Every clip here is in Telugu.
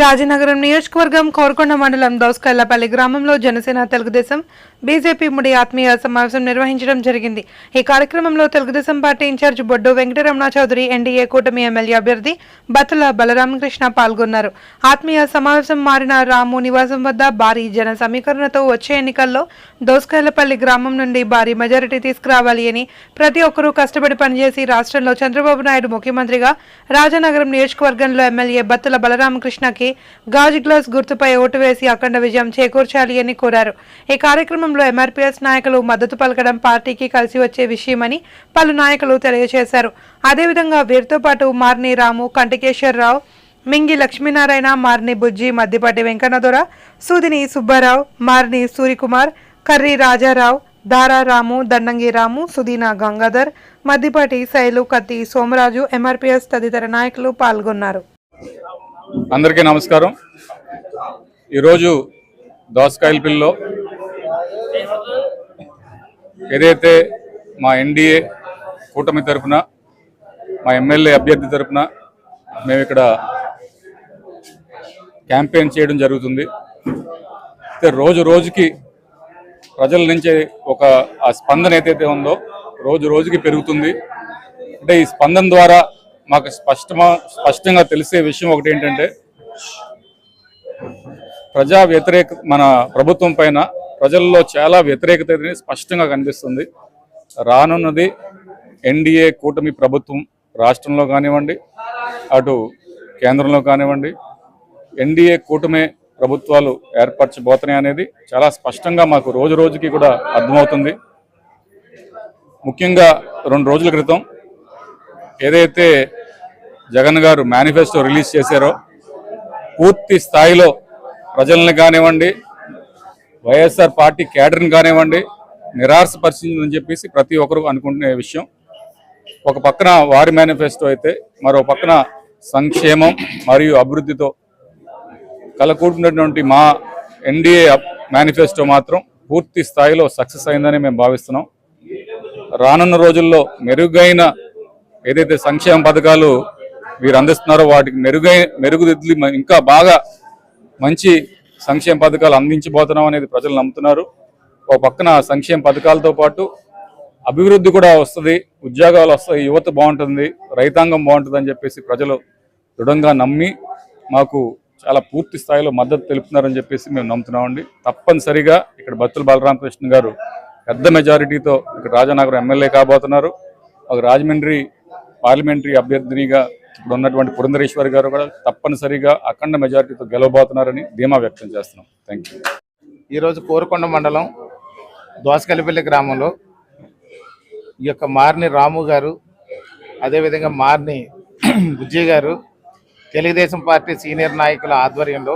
రాజనగరం నియోజకవర్గం కోరకొండ మండలం దోస్కల్లపల్లి గ్రామంలో జనసేన తెలుగుదేశం బీజేపీ ముడి ఆత్మీయ సమావేశం నిర్వహించడం జరిగింది. ఈ కార్యక్రమంలో Telugu Desam party incharge Boddu Venkataramana Chowdary NDA కూటమి ఎమ్మెల్యే అభ్యర్థి బత్తుల బలరామకృష్ణ పాల్గొన్నారు. ఆత్మీయ సమావేశం మారిన రాము నివాసం వద్ద భారీ జన సమీకరణతో వచ్చే ఎన్నికల్లో దోస్కల్లపల్లి గ్రామం నుండి భారీ మెజారిటీ తీసుకురావాలి అని ప్రతి ఒక్కరూ కష్టపడి పనిచేసి రాష్ట్రంలో చంద్రబాబు నాయుడు ముఖ్యమంత్రిగా రాజనగరం నియోజకవర్గంలో ఎమ్మెల్యే బత్తుల బలరామకృష్ణకి గాజు గ్లాస్ గుర్తుపై ఓటు వేసి అఖండ విజయం చేకూర్చాలి అని కోరారు. ఈ కార్యక్రమంలో ఎంఆర్పీఎస్ నాయకులు మద్దతు పలకడం పార్టీకి కలిసి వచ్చే విషయమని పలు నాయకులు తెలియజేశారు. అదేవిధంగా వీరితో పాటు మార్ని రాము కంటికేశ్వరరావు మింగి లక్ష్మీనారాయణ మార్ని బుజ్జి మద్దిపాటి వెంకన్నదొర సూదిని సుబ్బారావు మార్ని సూరికుమార్ కర్రి రాజారావు దారా రాము దండంగి రాము సుదీనా గంగాధర్ మద్దిపాటి శైలు కత్తి సోమరాజు ఎంఆర్పీఎస్ తదితర నాయకులు పాల్గొన్నారు. అందరికీ నమస్కారం. ఈరోజు దోసకాయల పిల్లలో ఏదైతే మా ఎన్డీఏ కూటమి తరపున మా ఎమ్మెల్యే అభ్యర్థి తరపున మేము ఇక్కడ క్యాంపెయిన్ చేయడం జరుగుతుంది. అయితే రోజు రోజుకి ప్రజల నుంచి ఒక ఆ స్పందన ఏదైతే ఉందో రోజు రోజుకి పెరుగుతుంది. అంటే ఈ స్పందన ద్వారా మాకు స్పష్టమా స్పష్టంగా తెలిసే విషయం ఒకటి ఏంటంటే ప్రజా వ్యతిరేక మన ప్రభుత్వం పైన ప్రజల్లో చాలా వ్యతిరేకత స్పష్టంగా కనిపిస్తుంది. రానున్నది ఎన్డీఏ కూటమి ప్రభుత్వం రాష్ట్రంలో కానివ్వండి అటు కేంద్రంలో కానివ్వండి ఎన్డీఏ కూటమి ప్రభుత్వాలు ఏర్పరచబోతున్నాయి అనేది చాలా స్పష్టంగా మాకు రోజు రోజుకి కూడా అర్థమవుతుంది. ముఖ్యంగా రెండు రోజుల క్రితం ఏదైతే జగన్ గారు మేనిఫెస్టో రిలీజ్ చేశారో పూర్తి స్థాయిలో ప్రజల్ని కానివ్వండి వైఎస్ఆర్ పార్టీ క్యాడర్ని కానివ్వండి నిరాశపరిచిందని చెప్పేసి ప్రతి ఒక్కరు అనుకునే విషయం. ఒక పక్కన వారి మేనిఫెస్టో అయితే మరో పక్కన సంక్షేమం మరియు అభివృద్ధితో కలకూడినటువంటి మా ఎన్డీఏ మేనిఫెస్టో మాత్రం పూర్తి స్థాయిలో సక్సెస్ అయిందని మేము భావిస్తున్నాం. రానున్న రోజుల్లో మెరుగైన ఏదైతే సంక్షేమ పథకాలు వీరు అందిస్తున్నారో వాటికి మెరుగై మెరుగుదిద్దులు ఇంకా బాగా మంచి సంక్షేమ పథకాలు అందించబోతున్నాం అనేది ప్రజలు నమ్ముతున్నారు. ఒక పక్కన సంక్షేమ పథకాలతో పాటు అభివృద్ధి కూడా వస్తుంది ఉద్యోగాలు వస్తాయి యువత బాగుంటుంది రైతాంగం బాగుంటుంది అని చెప్పేసి ప్రజలు దృఢంగా నమ్మి మాకు చాలా పూర్తి స్థాయిలో మద్దతు తెలుపుతున్నారని చెప్పేసి మేము నమ్ముతున్నామండి. తప్పనిసరిగా ఇక్కడ బత్తుల బలరామకృష్ణ గారు పెద్ద మెజారిటీతో ఇక్కడ రాజానగరం ఎమ్మెల్యే కాబోతున్నారు. ఒక రాజమండ్రి పార్లమెంటరీ అభ్యర్థినిగా ఇప్పుడు ఉన్నటువంటి పురంధరేశ్వర్ గారు కూడా తప్పనిసరిగా అఖండ మెజారిటీతో గెలవబోతున్నారని ధీమా వ్యక్తం చేస్తున్నాం. థ్యాంక్ యూ ఈరోజు కోరుకొండ మండలం దోసకలిపల్లి గ్రామంలో ఈ యొక్క మార్ని రాము గారు అదేవిధంగా మార్ని బుజ్జి గారు తెలుగుదేశం పార్టీ సీనియర్ నాయకుల ఆధ్వర్యంలో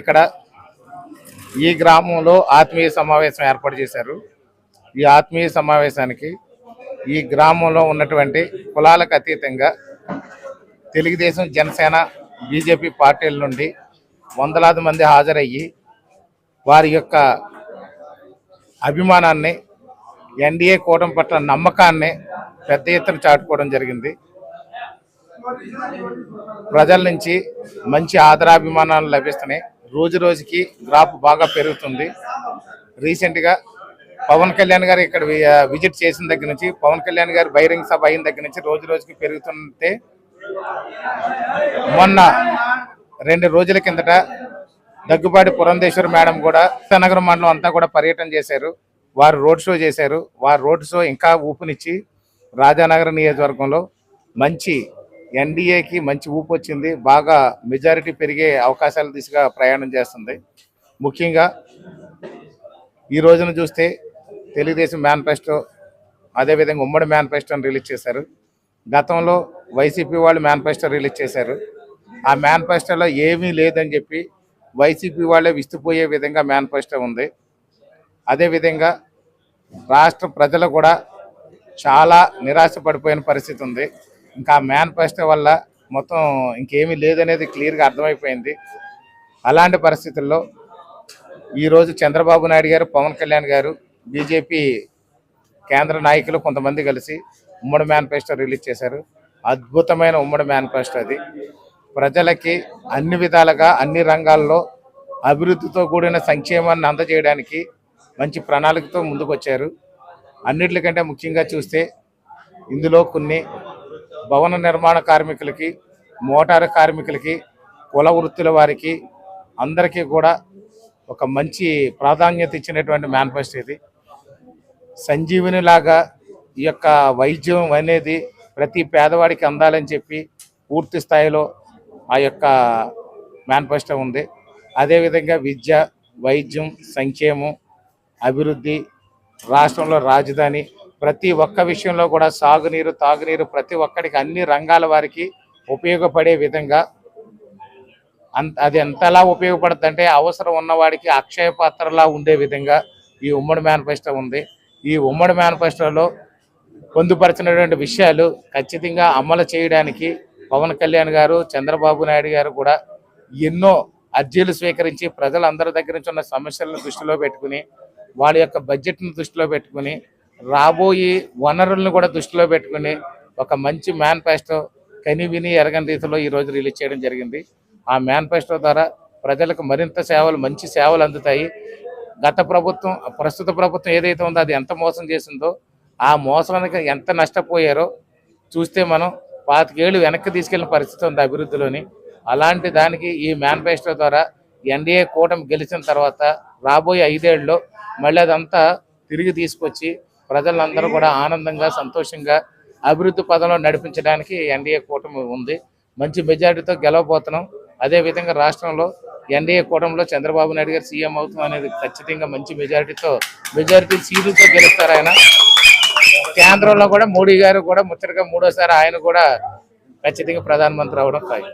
ఇక్కడ ఈ గ్రామంలో ఆత్మీయ సమావేశం ఏర్పాటు చేశారు. ఈ ఆత్మీయ సమావేశానికి ఈ గ్రామంలో ఉన్నటువంటి కులాలకు అతీతంగా తెలుగుదేశం జనసేన బీజేపీ పార్టీల నుండి వందలాది మంది హాజరయ్యి వారి యొక్క అభిమానాన్ని ఎన్డీఏ కూటమి పట్ల నమ్మకాన్ని పెద్ద ఎత్తున చాటుకోవడం జరిగింది. ప్రజల నుంచి మంచి ఆదరాభిమానాలు లభిస్తున్నాయి. రోజు రోజుకి గ్రాఫ్ బాగా పెరుగుతుంది. రీసెంట్గా పవన్ కళ్యాణ్ గారు ఇక్కడ విజిట్ చేసిన దగ్గర నుంచి పవన్ కళ్యాణ్ గారు బహిరంగ సభ అయిన దగ్గర నుంచి రోజు రోజుకి పెరుగుతుంటే మొన్న రెండు రోజుల కిందట దగ్గుబాటి పురంధేశ్వర్ మేడం కూడా నగరం మండలం అంతా కూడా పర్యటన చేశారు. వారు రోడ్ షో చేశారు. వారు రోడ్ షో ఇంకా ఊపునిచ్చి రాజానగర నియోజకవర్గంలో మంచి ఎన్డీఏకి మంచి ఊపు వచ్చింది. బాగా మెజారిటీ పెరిగే అవకాశాల దిశగా ప్రయాణం చేస్తుంది. ముఖ్యంగా ఈ రోజున చూస్తే తెలుగుదేశం మేనిఫెస్టో అదేవిధంగా ఉమ్మడి మేనిఫెస్టోని రిలీజ్ చేశారు. గతంలో వైసీపీ వాళ్ళు మేనిఫెస్టో రిలీజ్ చేశారు. ఆ మేనిఫెస్టోలో ఏమీ లేదని చెప్పి వైసీపీ వాళ్ళే విస్తుపోయే విధంగా మేనిఫెస్టో ఉంది. అదేవిధంగా రాష్ట్ర ప్రజలు కూడా చాలా నిరాశ పడిపోయిన పరిస్థితి ఉంది. ఇంకా మేనిఫెస్టో వల్ల మొత్తం ఇంకేమీ లేదనేది క్లియర్గా అర్థమైపోయింది. అలాంటి పరిస్థితుల్లో ఈరోజు చంద్రబాబు నాయుడు గారు పవన్ కళ్యాణ్ గారు బీజేపీ కేంద్ర నాయకులు కొంతమంది కలిసి ఉమ్మడి మేనిఫెస్టో రిలీజ్ చేశారు. అద్భుతమైన ఉమ్మడి మేనిఫెస్టో అది. ప్రజలకి అన్ని విధాలుగా అన్ని రంగాల్లో అభివృద్ధితో కూడిన సంక్షేమాన్ని అందజేయడానికి మంచి ప్రణాళికతో ముందుకు వచ్చారు అన్నిటికంటే ముఖ్యంగా చూస్తే ఇందులో కొన్ని భవన నిర్మాణ కార్మికులకి మోటారు కార్మికులకి కుల వృత్తుల వారికి అందరికీ కూడా ఒక మంచి ప్రాధాన్యత ఇచ్చినటువంటి మేనిఫెస్టో ఇది. సంజీవిని లాగా ఈ యొక్క వైద్యం అనేది ప్రతి పేదవాడికి అందాలని చెప్పి పూర్తి స్థాయిలో ఆ యొక్క మేనిఫెస్టో ఉంది. అదేవిధంగా విద్య వైద్యం సంక్షేమం అభివృద్ధి రాష్ట్రంలో రాజధాని ప్రతి ఒక్క విషయంలో కూడా సాగునీరు తాగునీరు ప్రతి ఒక్కడికి అన్ని రంగాల వారికి ఉపయోగపడే విధంగా అంత అది ఎంతలా ఉపయోగపడుతుందంటే అవసరం ఉన్నవాడికి అక్షయ పాత్రలా ఉండే విధంగా ఈ ఉమ్మడి మేనిఫెస్టో ఉంది. ఈ ఉమ్మడి మేనిఫెస్టోలో పొందుపరిచినటువంటి విషయాలు ఖచ్చితంగా అమలు చేయడానికి పవన్ కళ్యాణ్ గారు చంద్రబాబు నాయుడు గారు కూడా ఎన్నో అర్జీలు స్వీకరించి ప్రజలందరి దగ్గర నుంచి ఉన్న సమస్యలను దృష్టిలో పెట్టుకుని వాళ్ళ యొక్క బడ్జెట్ను దృష్టిలో పెట్టుకుని రాబోయే వనరులను కూడా దృష్టిలో పెట్టుకుని ఒక మంచి మేనిఫెస్టో కని విని ఎరగని రీతిలో ఈ రోజు రిలీజ్ చేయడం జరిగింది. ఆ మేనిఫెస్టో ద్వారా ప్రజలకు మరింత సేవలు మంచి సేవలు అందుతాయి. గత ప్రభుత్వం ప్రస్తుత ప్రభుత్వం ఏదైతే ఉందో అది ఎంత మోసం చేసిందో ఆ మోసానికి ఎంత నష్టపోయారో చూస్తే మనం పాతికేళ్ళు వెనక్కి తీసుకెళ్ళిన పరిస్థితి ఉంది అభివృద్ధిలోని. అలాంటి దానికి ఈ మేనిఫెస్టో ద్వారా ఎన్డీఏ కూటమి గెలిచిన తర్వాత రాబోయే ఐదేళ్ళలో మళ్ళీ అదంతా తిరిగి తీసుకొచ్చి ప్రజలందరూ కూడా ఆనందంగా సంతోషంగా అభివృద్ధి పదంలో నడిపించడానికి ఎన్డీఏ కూటమి ఉంది. మంచి మెజారిటీతో గెలవబోతున్నాం. అదేవిధంగా రాష్ట్రంలో ఎన్డీఏ కూటమిలో చంద్రబాబు నాయుడు గారు సీఎం అవుతాం అనేది ఖచ్చితంగా మంచి మెజారిటీతో మెజారిటీ సీటుతో గెలుస్తారు ఆయన. కేంద్రంలో కూడా మోడీ గారు కూడా ముచ్చటగా మూడోసారి ఆయన కూడా ఖచ్చితంగా ప్రధానమంత్రి అవడం ఖాయం.